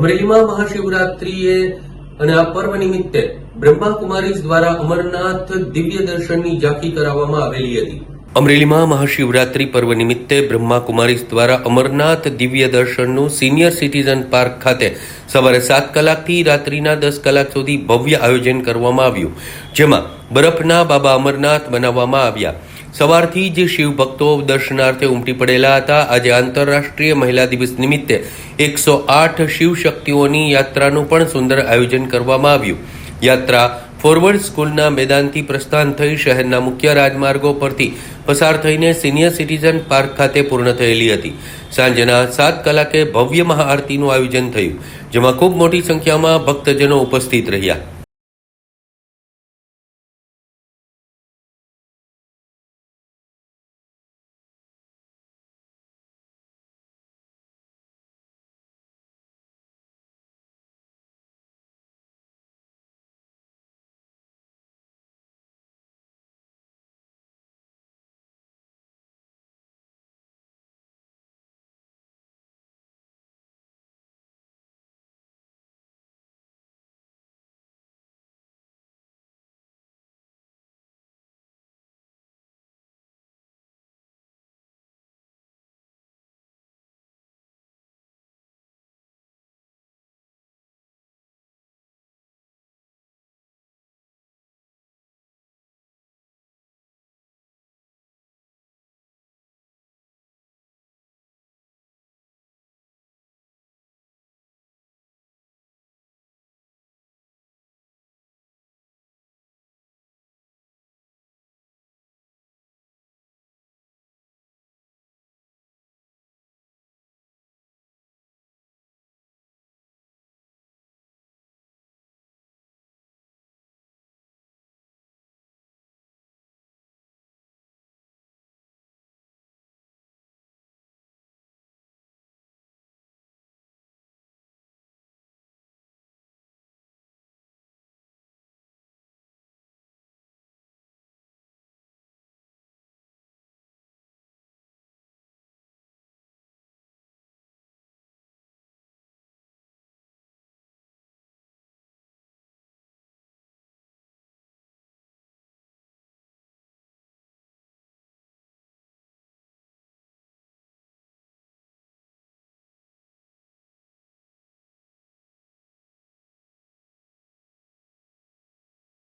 અમરેલીમાં મહાશિવરાત્રિએ અને આ પર્વ નિમિત્તે બ્રહ્માકુમારીઝ દ્વારા અમરનાથ દિવ્ય દર્શનની ઝાંખી કરાવવામાં આવેલી હતી. અમરેલીમાં મહાશિવરાત્રિ પર્વ નિમિત્તે બ્રહ્માકુમારીઝ દ્વારા અમરનાથ દિવ્ય દર્શનનું સિનિયર સિટીઝન પાર્ક ખાતે સવારે સાત કલાકથી રાત્રિના દસ કલાક સુધી ભવ્ય આયોજન કરવામાં આવ્યું, જેમાં બરફના બાબા અમરનાથ બનાવવામાં આવ્યા. સવારથી જ શિવ ભક્તો દર્શનાર્થે ઉમટી પડેલા હતા. આજે આંતરરાષ્ટ્રીય મહિલા દિવસ નિમિત્તે એકસો આઠ શિવ શક્તિઓની યાત્રાનું પણ સુંદર આયોજન કરવામાં આવ્યું. યાત્રા ફોરવર્ડ સ્કૂલના મેદાનથી પ્રસ્થાન થઈ શહેરના મુખ્ય રાજમાર્ગો પરથી પસાર થઈને સિનિયર સિટીઝન પાર્ક ખાતે પૂર્ણ થયેલી હતી. સાંજના સાત કલાકે ભવ્ય મહાઆરતીનું આયોજન થયું, જેમાં ખૂબ મોટી સંખ્યામાં ભક્તજનો ઉપસ્થિત રહ્યા.